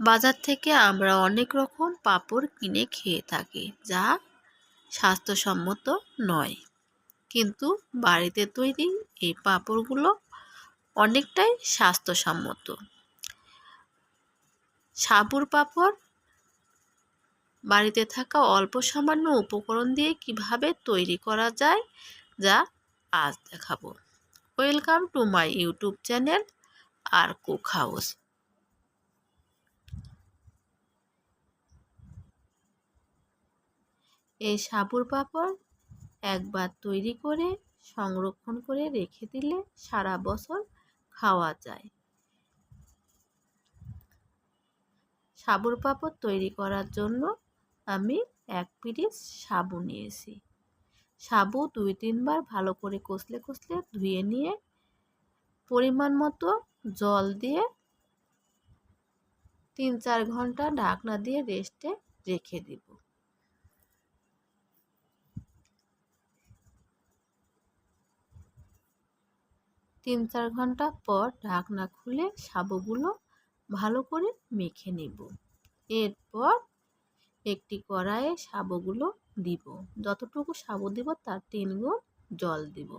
বাজার থেকে আমরা অনেক রকম পাঁপড় কিনে খেয়ে থাকি, যা স্বাস্থ্যসম্মত নয়। কিন্তু বাড়িতে তৈরি এই পাঁপড়গুলো অনেকটাই স্বাস্থ্যসম্মত। সাবুর পাঁপড়, বাড়িতে থাকা অল্প সামান্য উপকরণ দিয়ে কীভাবে তৈরি করা যায়, যা আজ দেখাবো। Welcome to my YouTube channel, R cook house. এই সাবুর পাঁপড় একবার তৈরি করে সংরক্ষণ করে রেখে দিলে সারা বছর খাওয়া যায়। সাবুর পাঁপড় তৈরি করার জন্য আমি এক পিরিচ সাবু নিয়েছি। সাবু দুই তিনবার ভালো করে কষলে কষলে ধুয়ে নিয়ে পরিমাণ মতো জল দিয়ে তিন চার ঘণ্টা ঢাকনা দিয়ে রেস্টে রেখে দিব। তিন চার ঘণ্টা পর ঢাকনা খুলে সাবুগুলো ভালো করে মেখে নেব। এরপর একটি কড়াইয়ে সাবুগুলো দিব। যতটুকু সাবু দিব তার তিন গুণ জল দিব।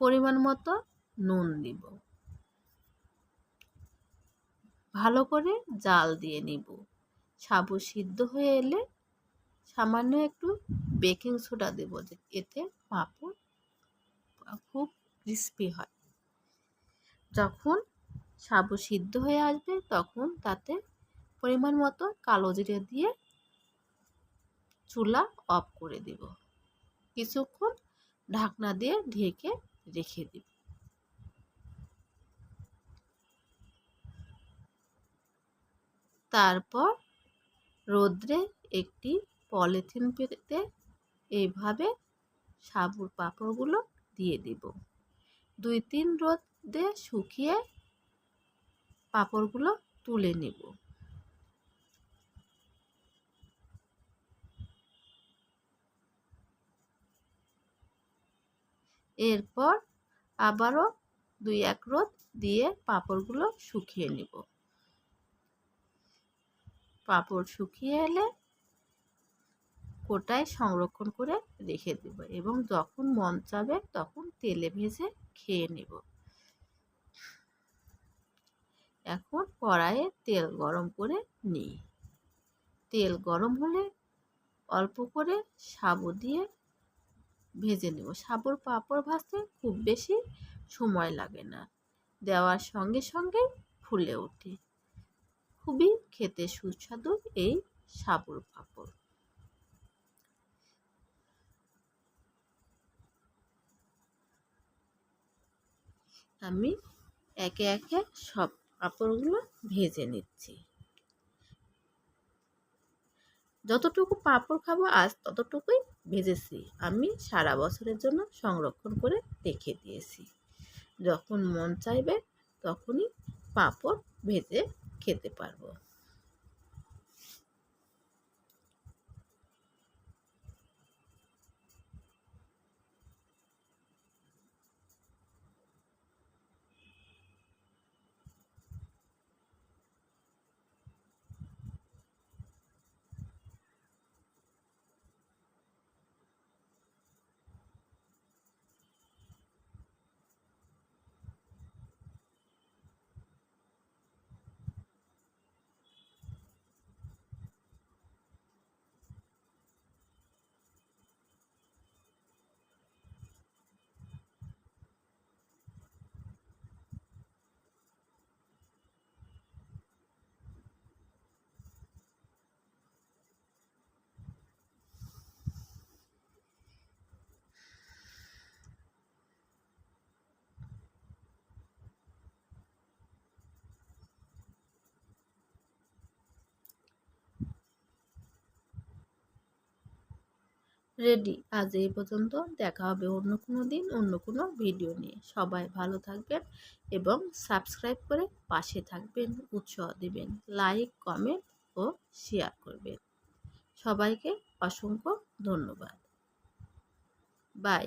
পরিমাণ মতো নুন দিব। ভালো করে জাল দিয়ে নিব। সাবু সিদ্ধ হয়ে এলে সামান্য একটু বেকিং সোডা দেব এতে পাঁপড় খুব ক্রিস্পি হয়। যখন সাবু সিদ্ধ হয়ে আসবে, তখন তাতে পরিমাণ মতো কালো জিরে দিয়ে চুলা অফ করে দেব। কিছুক্ষণ ঢাকনা দিয়ে ঢেকে রেখে দিব। তারপর রোদ্রে একটি পলিথিন পেতে এইভাবে সাবুর পাঁপড়গুলো দিয়ে দিব। দুই তিন রোদে শুকিয়ে পাঁপড়গুলো তুলে নেব। এরপর আবারও দুই এক রোদ দিয়ে পাঁপড়গুলো শুকিয়ে নেব। পাঁপড় শুকিয়ে এলে কোটায় সংরক্ষণ করে রেখে দেব এবং যখন মন চাবে তখন তেলে ভেজে খেয়ে নেব। এখন কড়াইয়ে তেল গরম করে নিই। তেল গরম হলে অল্প করে সাবু দিয়ে ভেজে নেব। সাবুর পাঁপড় ভাজতে খুব বেশি সময় লাগে না। দেওয়ার সঙ্গে সঙ্গে ফুলে ওঠে। খুবই খেতে সুস্বাদু এই সাবুর পাঁপড়। আমি একে একে সব পাঁপড়গুলো ভেজে নিচ্ছি। যতটুকু পাঁপড় খাব আজ ততটুকুই ভেজেছি। আমি সারা বছরের জন্য সংরক্ষণ করে রেখে দিয়েছি। যখন মন চাইবে তখনই পাঁপড় ভেজে খেতে পারব। রেডি আজ এই পর্যন্ত। দেখা হবে অন্য কোনো দিন, অন্য কোনো ভিডিও নিয়ে। সবাই ভালো থাকবেন এবং সাবস্ক্রাইব করে পাশে থাকবেন, উৎসাহ দেবেন লাইক কমেন্ট ও শেয়ার করবেন। সবাইকে অসংখ্য ধন্যবাদ। বাই